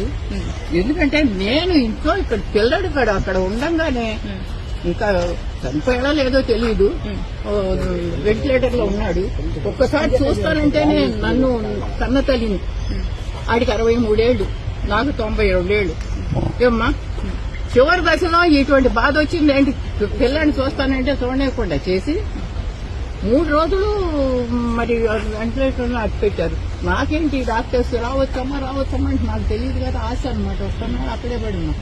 కాదు. ఎందుకంటే నేను ఇంట్లో ఇక్కడ పిల్లడు ఇక్కడ అక్కడ ఉండంగానే ఇంకా చనిపోయాడో లేదో తెలియదు వెంటిలేటర్లో ఉన్నాడు. ఒక్కసారి చూస్తానంటేనే నన్ను కన్న తల్లిని. ఆడికి అరవై మూడేళ్ళు నాకు తొంభై రెండేళ్ళు ఏమ్మా? చివరి దశలో ఇటువంటి బాధ వచ్చింది ఏంటి? పిల్లని చూస్తానంటే చూడలేకుండా చేసి మూడు రోజులు మరి వెంటిలేటర్లో అట్టు పెట్టారు నాకేంటి డాక్టర్స్ రావచ్చమ్మా రావచ్చమ్మా అంటే నాకు తెలియదు కదా ఆశ అనమాట వస్తున్నాడు అక్కడే పడినా.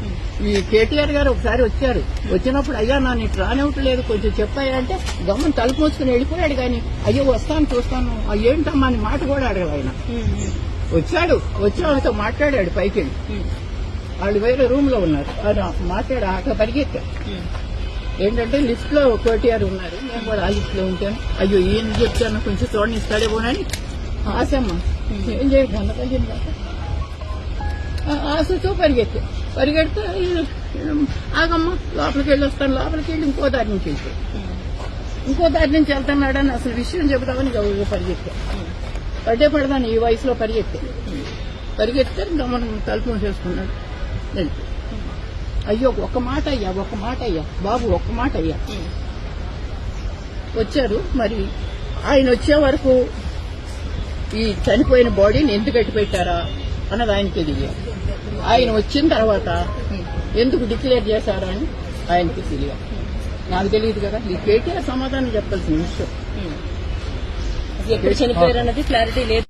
ఈ కేటీఆర్ గారు ఒకసారి వచ్చారు. వచ్చినప్పుడు అయ్యా నా నీకు రానివ్వట్లేదు కొంచెం చెప్పాయా అంటే గమని తలుపు మూసుకుని వెళ్ళిపోయాడు కానీ అయ్యో వస్తాను చూస్తాను. ఏంటమ్మా అని మాట కూడా అడగదు ఆయన. వచ్చాడు. వచ్చి వాళ్ళతో మాట్లాడాడు పైకి వాళ్ళు. వేరే రూమ్లో ఉన్నారు మాట్లాడు అక్కడ పరిగెత్తారు. ఏంటంటే లిఫ్ట్లో కోటిఆర్ ఉన్నారు. నేను కూడా ఆ లిఫ్ట్లో ఉంటాను. అయ్యో ఏం చెప్తాను కొంచెం చూడండి ఇస్తాడేమోనని ఆశమ్మ ఏం అన్నపల్లి ఆశతో పరిగెత్తా పరిగెడితే ఆగమ్మ లోపలికి వెళ్ళి వస్తాను లోపలికి వెళ్ళి ఇంకో దారి నుంచి వెళ్తే ఇంకో దారి నుంచి వెళ్తున్నాడని అసలు విషయం చెబుతామని గౌరవ పరిగెత్తా పడ్డే పడదాను ఈ వయసులో పరిగెత్తా పరిగెత్తే గమనం తలుపు వెళ్ళిపోయాడు. అయ్యో ఒక్క మాట అయ్యా ఒక్క మాట అయ్యా బాబు ఒక్క మాట అయ్యా వచ్చారు మరి ఆయన వచ్చే వరకు ఈ చనిపోయిన బాడీని ఎందుకు కట్టి పెట్టారా అన్నది ఆయనకి తెలియదు. ఆయన వచ్చిన తర్వాత ఎందుకు డిక్లేర్ చేశారా అని ఆయనకి తెలియదు. నాకు తెలియదు కదా. ఈ కేటీఆర్ సమాధానం చెప్పాల్సిన విషయం. ఎప్పుడు చనిపోయారు అన్నది క్లారిటీ లేదు.